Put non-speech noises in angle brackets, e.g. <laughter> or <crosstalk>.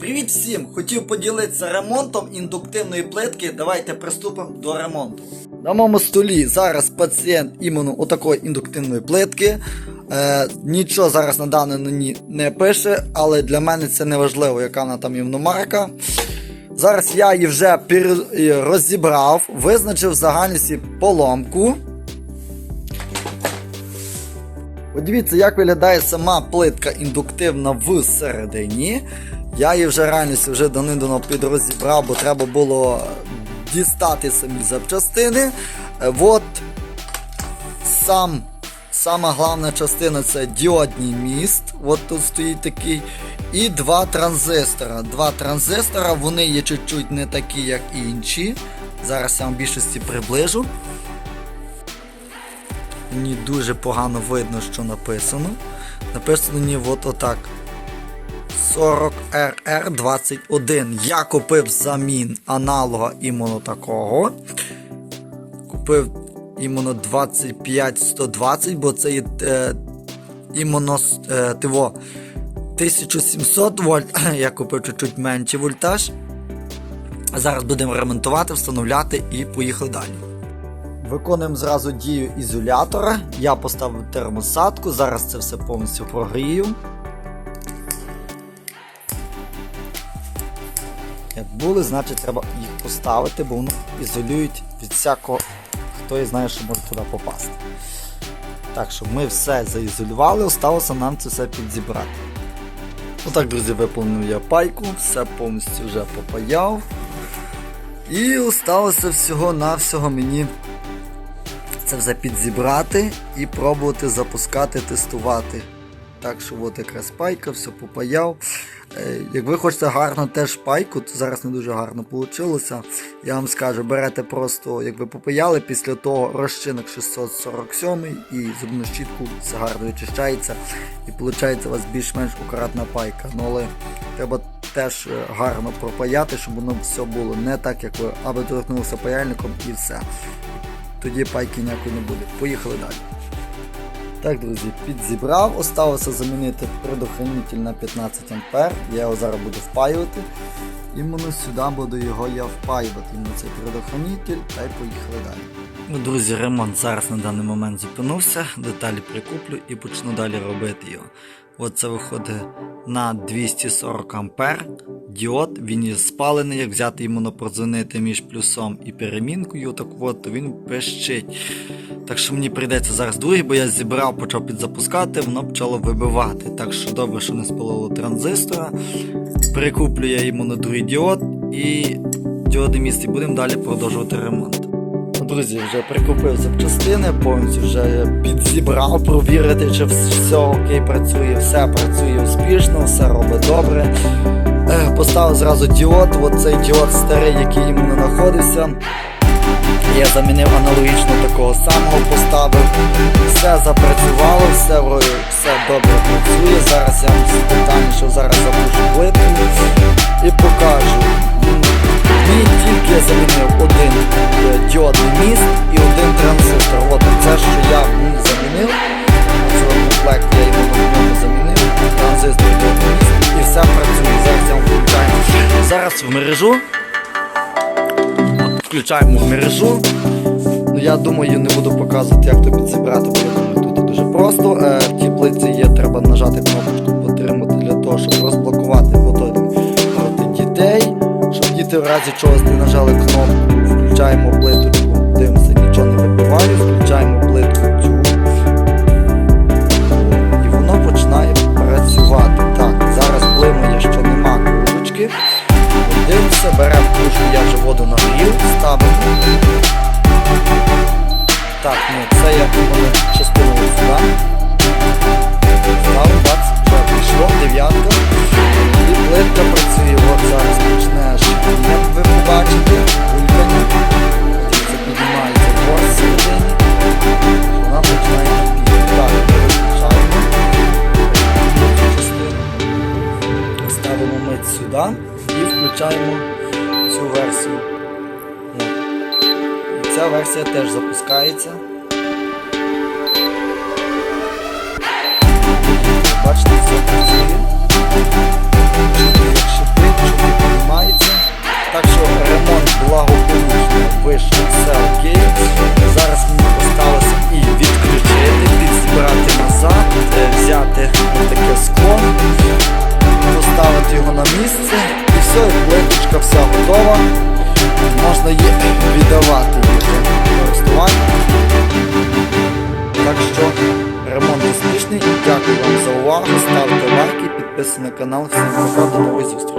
Привіт всім! Хотів поділитися ремонтом індуктивної плитки. Давайте приступимо до ремонту. На моєму столі зараз пацієнт іменно отакої індуктивної плитки. Е, нічого зараз на даний не пише, але для мене це не важливо, яка вона там іменно марка. Зараз я її вже розібрав, визначив в загальності поломку. Подивіться, як виглядає сама плитка індуктивна всередині. Я її вже реально вже давним-давно підрозібрав, бо треба було дістати самі запчастини. Е, От сам, сама головна частина це діодний міст. От тут стоїть такий. І два транзистора. Два транзистора, вони є чуть-чуть не такі, як інші. Зараз я вам більшості приближу. Мені дуже погано видно, що написано. Написано мені от отак. 40RR21. Я купив замін аналога іменно такого. Купив іменно 25120, бо це є е, іменно е, тиво 1700 вольт. <coughs> Я купив чуть-чуть менший вольтаж. Зараз будемо ремонтувати, встановляти і поїхали далі. Виконуємо зразу дію ізолятора. Я поставив термосадку, зараз це все повністю прогрію. Були, значить треба їх поставити, бо вони ізолюють від всякого, хто і знає, що може туди попасти. Так що ми все заізолювали, осталося нам це все підзібрати. Отак, друзі, виповнив я пайку, все повністю вже попаяв. І осталося всього-навсього мені це все підзібрати і пробувати запускати, тестувати. Так що от якраз пайка, все попаяв. Е, Як ви хочете гарно теж пайку, то зараз не дуже гарно вийшло. Я вам скажу, берете просто, як ви попаяли, після того розчинок 647 і зубну щітку все гарно вичищається. І виходить у вас більш-менш акуратна пайка. Ну, але треба теж е, гарно пропаяти, щоб воно все було не так, як ви аби торкнулося паяльником і все. Тоді пайки ніякої не буде. Поїхали далі. Так, друзі, підзібрав. Осталося замінити предохранитель на 15 А. Я його зараз буду впаювати. Іменно сюди буду його я впаювати. Іменно цей предохранитель та й поїхали далі. Ну, друзі, ремонт зараз на даний момент зупинився. Деталі прикуплю і почну далі робити його. От це виходить на 240 А. Діод, він є спалений, як взяти йому продзвонити між плюсом і перемінкою, так от то він пищить. Так що мені прийдеться зараз другий, бо я зібрав, почав підзапускати, воно почало вибивати. Так що добре, що не спалило транзистора. Прикуплю я йому на другий діод і діоди місці будемо далі продовжувати ремонт. Ну, Друзі, вже прикупив запчастини, повністю вже підзібрав, провірити, чи все окей працює, все працює успішно, все робить добре. Е, Поставив зразу діод, от цей діод старий, який йому не знаходився. Я замінив аналогічно такого самого, поставив. Все запрацювало, все, все добре працює. Зараз я вам детальніше зараз запущу плитку і покажу. Мені тільки я замінив один е, діодний міст і один транзистор. Включаємо в мережу. Ну, я думаю, не буду показувати, як то брати, бо тут дуже просто. Е, в тій плитці є, треба нажати кнопочку потримати для того, щоб розблокувати фото проти дітей. Щоб діти в разі чогось не нажали кнопку, включаємо плиточку, дивимося, нічого не вибиває, включаємо плитку воду ставимо. Так, ну це я думаю частину ось сюди. Ставимо, бац, вже пішло, дев'ятка. І плитка працює. От зараз почне шипіння, ви побачите, булькання. Дивіться, піднімається двор всередині. Вона починає кипіти. Так, частину. Ставимо ми сюди і включаємо цю версію. Ця версія теж запускається. Підписуйтесь на канал. Всім пока, до нової зустрічі.